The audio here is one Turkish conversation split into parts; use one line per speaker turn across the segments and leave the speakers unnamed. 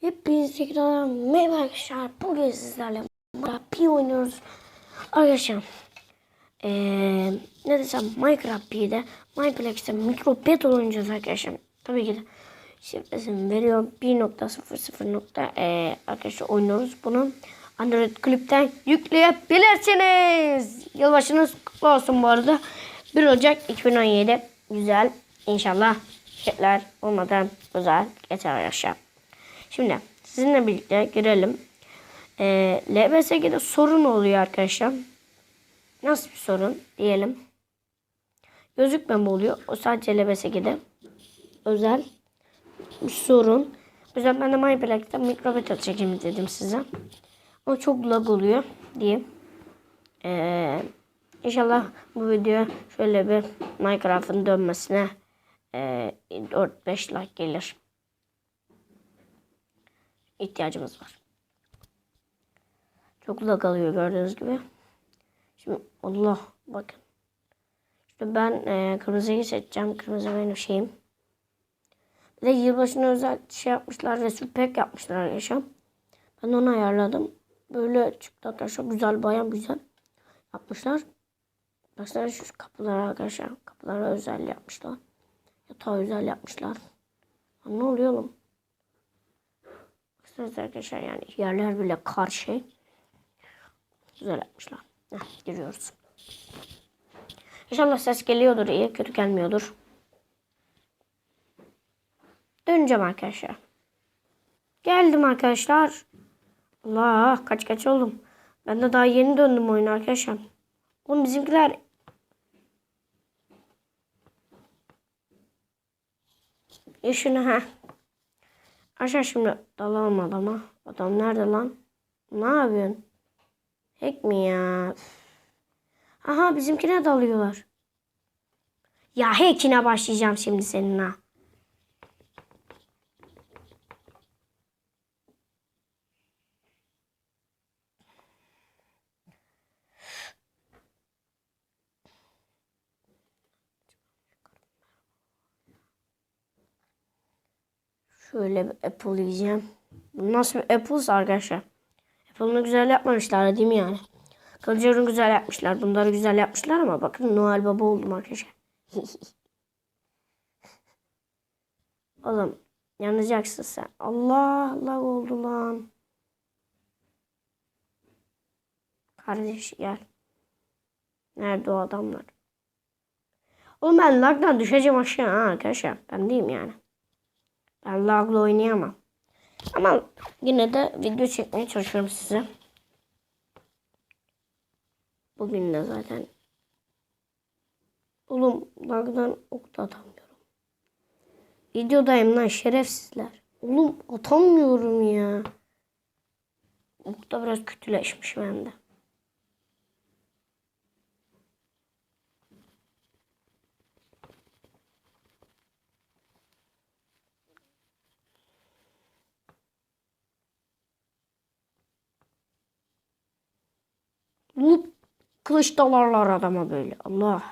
Hepinize tekrar merhaba arkadaşlar. Bugün sizlerle Minecraft P oynuyoruz. Arkadaşlar eee ne desem Minecraft P'de Minecraft'te mikropet oynayacağız arkadaşlar. Tabii ki de şifresini veriyorum. 1.00 nokta eee, arkadaşlar oynuyoruz. Bunu Android Clip'ten yükleyebilirsiniz. Yılbaşınız kutlu olsun bu arada. 1 Ocak 2017 güzel. İnşallah şeyler olmadan güzel geçer arkadaşlar. Şimdi sizinle birlikte girelim. Ee, LBSG'de sorun oluyor arkadaşlar. Nasıl bir sorun diyelim. Gözükmeme oluyor. O sadece LBSG'de. Özel bir sorun. O yüzden ben de MyBlack'ta mikrobet çekeyim dedim size. Ama çok lag oluyor diye. Ee, inşallah bu video şöyle bir Minecraft'ın dönmesine e, 4-5 like gelir ihtiyacımız var. Çok lag alıyor gördüğünüz gibi. Şimdi Allah bakın. İşte ben e, kırmızıyı seçeceğim. Kırmızı benim şeyim. Bir de yılbaşına özel şey yapmışlar. Resul pek yapmışlar arkadaşlar. Ben onu ayarladım. Böyle çıktı arkadaşlar. Güzel bayağı güzel yapmışlar. Baksana şu kapılara arkadaşlar. Kapılara özel yapmışlar. Yatağı özel yapmışlar. Ya ne oluyor oğlum? Baksanıza arkadaşlar yani yerler bile kar şey. Güzel yapmışlar. Heh, giriyoruz. İnşallah ses geliyordur iyi. Kötü gelmiyordur. Döneceğim arkadaşlar. Geldim arkadaşlar. Allah kaç kaç oldum. Ben de daha yeni döndüm oyuna arkadaşlar. Oğlum bizimkiler Ya şunu ha. Aşağı şimdi dalalım adama. Adam nerede lan? Ne yapıyorsun? Hack mi ya? Aha bizimkine dalıyorlar. Ya hack'ine başlayacağım şimdi senin ha. Şöyle bir apple yiyeceğim. Nasıl bir apple's arkadaşlar? Apple'ını güzel yapmamışlar değil mi yani? Kılıcını güzel yapmışlar. Bunları güzel yapmışlar ama bakın Noel Baba oldum arkadaşlar. Oğlum yanacaksın sen. Allah Allah oldu lan. Kardeş gel. Nerede o adamlar? Oğlum ben lagdan düşeceğim aşağı ha arkadaşlar. Ben diyeyim yani. Ben lagla oynayamam. Ama yine de video çekmeye çalışıyorum size. Bugün de zaten. Oğlum lagdan ok da atamıyorum. Videodayım lan şerefsizler. Oğlum atamıyorum ya. Ok da biraz kötüleşmiş bende. Lup kılıç dalarlar adama böyle. Allah.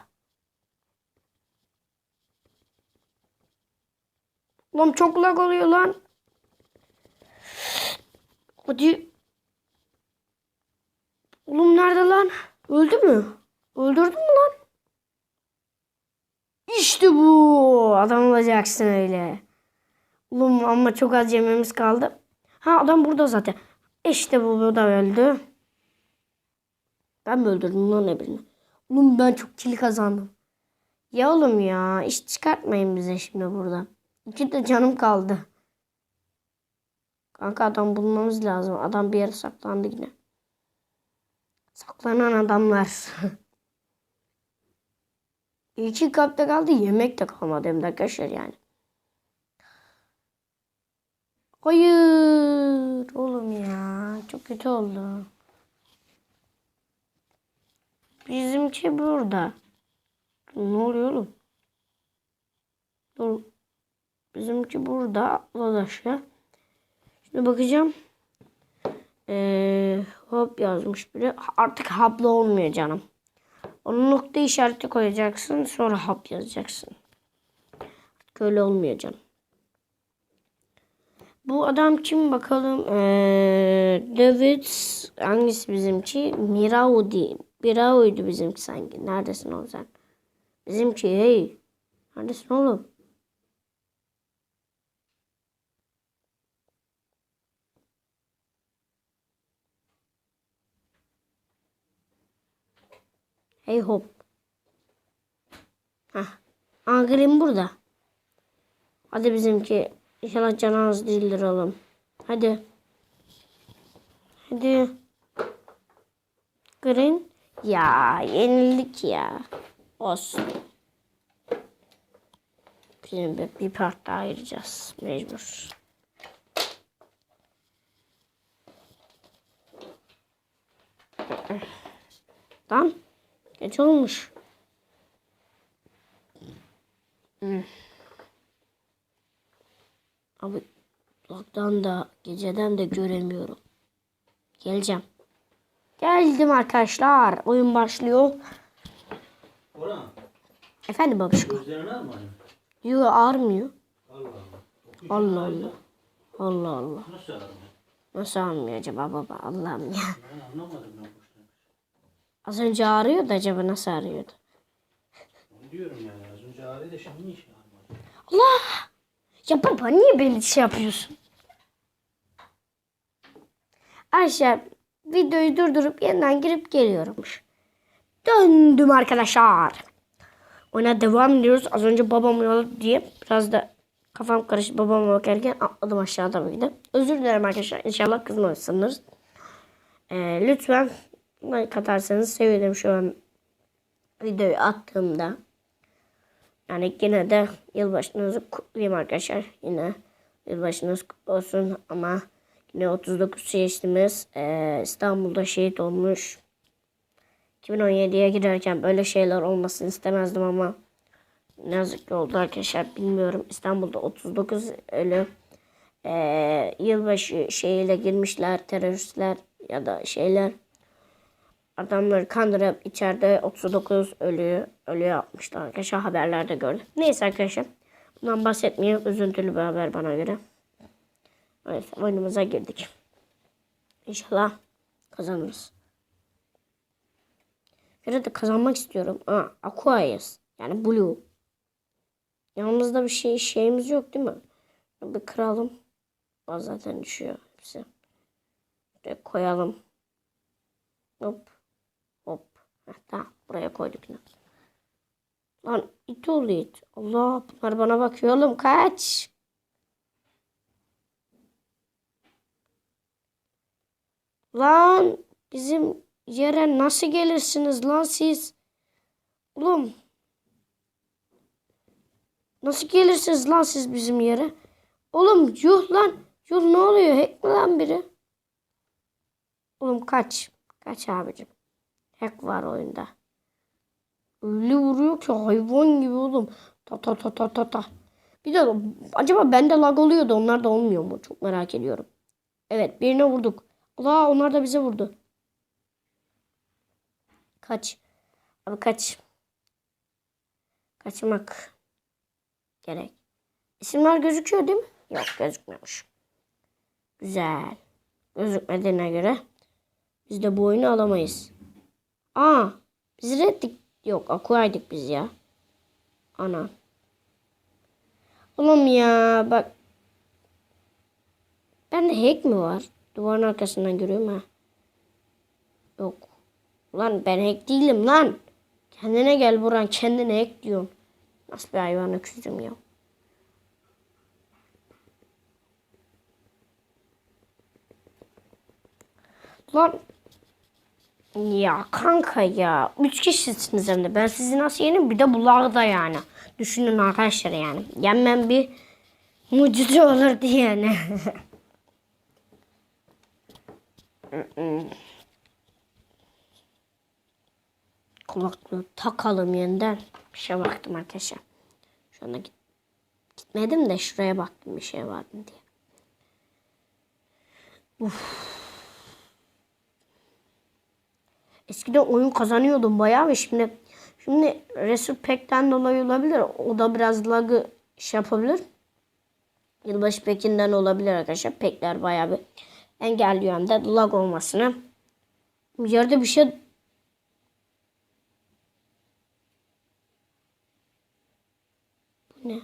Lan çok lag oluyor lan. Hadi. Oğlum nerede lan? Öldü mü? Öldürdün mü lan? İşte bu. Adam olacaksın öyle. Oğlum ama çok az yememiz kaldı. Ha adam burada zaten. İşte bu, bu da öldü. Ben mi öldürdüm lan bileyim. Oğlum ben çok kill kazandım. Ya oğlum ya iş çıkartmayın bize şimdi burada. İki de canım kaldı. Kanka adam bulmamız lazım. Adam bir yere saklandı yine. Saklanan adamlar. İki kapta kaldı yemek de kalmadı hem de arkadaşlar yani. Hayır oğlum ya çok kötü oldu. Bizimki burada. Ne oluyor oğlum? Dur. Bizimki burada atladı aşağı. Şimdi bakacağım. Ee, hop yazmış biri. Artık haplı olmuyor canım. Onun nokta işareti koyacaksın. Sonra hap yazacaksın. Artık öyle olmuyor canım. Bu adam kim bakalım? Ee, David hangisi bizimki? Miraudi. Miraudi bizimki sanki. Neredesin oğlum sen? Bizimki hey. Neredesin oğlum? Hey hop. Hah. Angrim burada. Hadi bizimki. İnşallah canı az değildir oğlum. Hadi. Hadi. Green. Ya yenildik ya. Olsun. Bizim bir, part daha ayıracağız. Mecbur. Lan. Geç olmuş. Abi uzaktan da geceden de göremiyorum. Geleceğim. Geldim arkadaşlar. Oyun başlıyor.
Orhan,
Efendim babuşko.
gözlerini almadın.
Yok ağrımıyor.
Allah Allah.
Allah Allah. Allah Allah.
Nasıl ağrıyor?
Nasıl ağrımıyor acaba baba? Allah'ım ya.
Ben anlamadım ben.
Az önce ağrıyordu acaba nasıl ağrıyordu?
Onu diyorum yani. Az önce ağrıyor da şimdi şey ağrımadı?
Allah! Ya baba niye beni şey yapıyorsun? Ayşe videoyu durdurup yeniden girip geliyormuş. Döndüm arkadaşlar. Oyuna devam ediyoruz. Az önce babam uyuyordu diye biraz da kafam karıştı babama bakarken atladım aşağıda böyle. Özür dilerim arkadaşlar. İnşallah kızmazsınız. Ee, lütfen like atarsanız sevinirim şu an videoyu attığımda. Yani yine de yılbaşınızı kutlayayım arkadaşlar. Yine yılbaşınız kutlu olsun ama yine 39 şehitimiz eee, İstanbul'da şehit olmuş. 2017'ye girerken böyle şeyler olmasını istemezdim ama ne yazık ki oldu arkadaşlar bilmiyorum. İstanbul'da 39 ölü eee, yılbaşı şeyiyle girmişler teröristler ya da şeyler adamları kandırıp içeride 39 ölü ölü yapmışlar arkadaşlar haberlerde gördüm. Neyse arkadaşlar bundan bahsetmeyeyim. Üzüntülü bir haber bana göre. Evet oyunumuza girdik. İnşallah kazanırız. Bir de kazanmak istiyorum. Aa, Aquarius. Yani Blue. Yanımızda bir şey şeyimiz yok değil mi? Bir kıralım. O zaten düşüyor hepsi. Şuraya koyalım. Hop. Hop. Heh, tamam. Buraya koyduk. Lan it oğlu it. Allah bunlar bana bakıyor oğlum kaç. Lan bizim yere nasıl gelirsiniz lan siz? Oğlum. Nasıl gelirsiniz lan siz bizim yere? Oğlum yuh lan. Yuh ne oluyor? Hack mi lan biri? Oğlum kaç. Kaç abicim. Hack var oyunda. Öyle vuruyor ki hayvan gibi oğlum. Ta ta ta ta ta ta. Bir de acaba bende lag oluyor da onlar da olmuyor mu? Çok merak ediyorum. Evet birine vurduk. Allah onlar da bize vurdu. Kaç. Abi kaç. Kaçmak gerek. İsimler gözüküyor değil mi? Yok gözükmüyormuş. Güzel. Gözükmediğine göre biz de bu oyunu alamayız. Aa, biz reddik. Yok, aquaydık biz ya. Ana. Oğlum ya bak. Bende hack mi var? Duvarın arkasından görüyorum ha. Yok. Ulan ben hack değilim lan. Kendine gel Burhan. Kendine hack diyorsun. Nasıl bir hayvan öküzüm ya. Lan ya kanka ya. Üç kişisiniz hem de. Ben sizi nasıl yenim? Bir de bunlar da yani. Düşünün arkadaşlar yani. Yenmem bir mucize olurdu yani. Kulaklığı takalım yeniden. Bir şey baktım arkadaşlar. Şu anda git, gitmedim de şuraya baktım bir şey var mı diye. Eskiden oyun kazanıyordum bayağı ve şimdi şimdi Resul Pack'ten dolayı olabilir. O da biraz lagı şey yapabilir. Yılbaşı pekinden olabilir arkadaşlar. Pekler bayağı bir engelliyor hem de lag olmasını. Yerde bir şey Bu ne?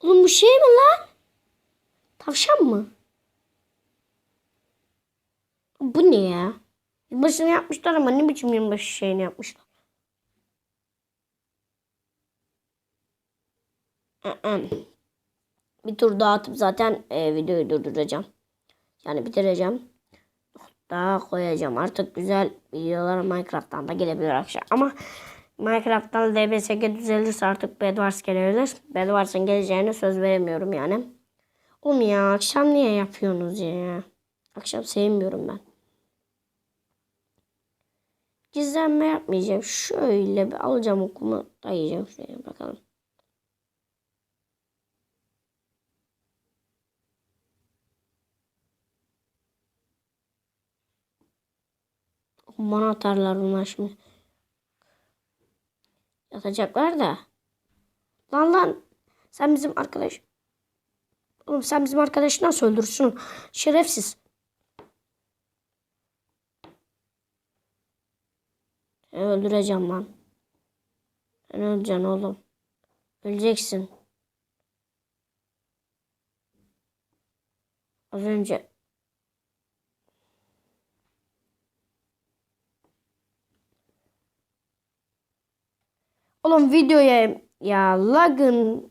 Oğlum bu şey mi lan? Tavşan mı? Bu ne ya? Yılbaşını yapmışlar ama ne biçim yılbaşı şeyini yapmışlar? Bir tur daha atıp zaten e, videoyu durduracağım. Yani bitireceğim. Daha koyacağım. Artık güzel videolar Minecraft'tan da gelebilir akşam. Ama Minecraft'tan DBSG düzelirse artık Bedwars gelebilir. Bedwars'ın geleceğine söz veremiyorum yani. Oğlum ya akşam niye yapıyorsunuz ya? Akşam sevmiyorum ben. Gizlenme yapmayacağım. Şöyle bir alacağım okumu dayayacağım şuraya bakalım. Bana atarlar bunlar şimdi. Yatacaklar da. Lan lan. Sen bizim arkadaş. Oğlum sen bizim arkadaşı nasıl öldürsün? Şerefsiz. Seni öldüreceğim lan. Sen öleceksin oğlum. Öleceksin. Az önce Oğlum videoya ya lagın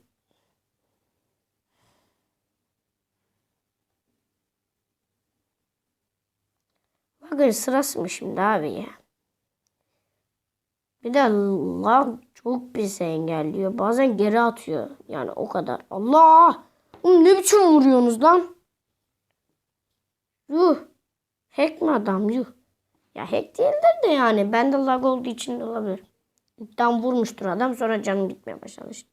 Lagın sırası mı şimdi abi ya? Bir de lag çok pis engelliyor. Bazen geri atıyor. Yani o kadar. Allah! Oğlum ne biçim vuruyorsunuz lan? Yuh. Hack mi adam yuh. Ya hack değildir de yani. Bende lag olduğu için olabilir. İlkten vurmuştur adam sonra canım gitmeye başladı işte.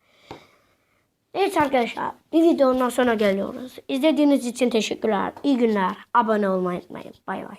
Evet arkadaşlar bir videonun sonra geliyoruz. İzlediğiniz için teşekkürler. İyi günler. Abone olmayı unutmayın. Bay bay.